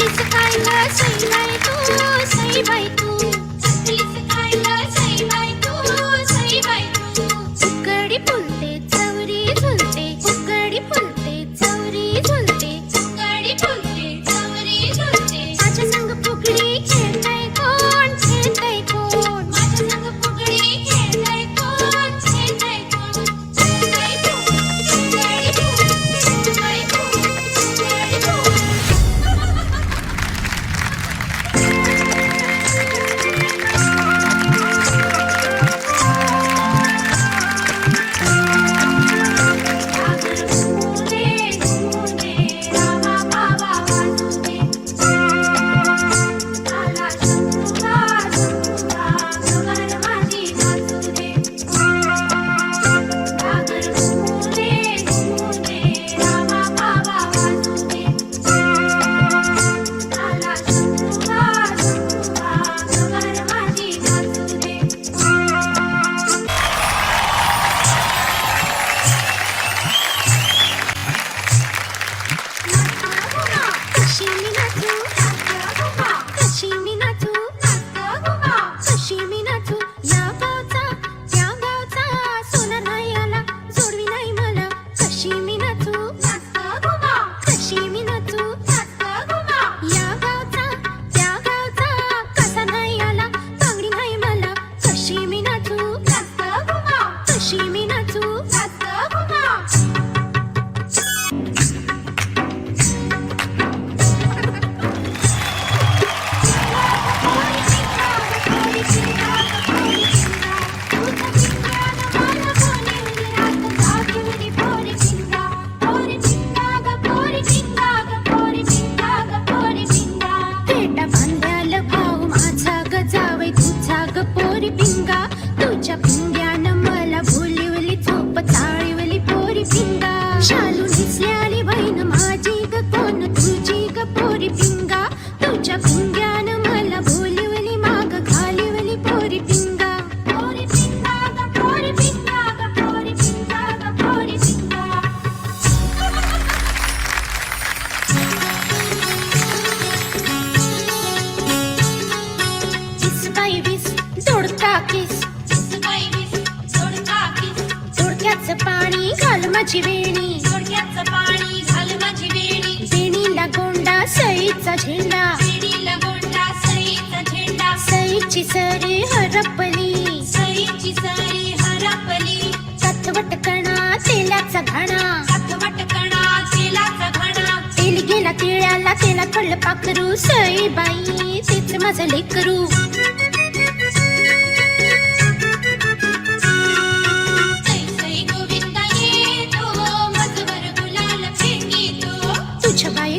सकाळ तू सई बाई तू। she माझी वेणी. गुडघ्याचं पाणी घाल माझी वेणी. वेणीला गोंडा सईचा झेंडा. वेणीला गोंडा सईचा झेंडा. सईची सरी हरपली. सईची सरी हरपली. सत्वट कणा तेलाचा घाणा. सत्वट कणा तेलाचा घाणा. तेल गेला तिळ्याला तेला पडलं पाखरू. सई बाई तेच माझं लेकरू. कुछ भाई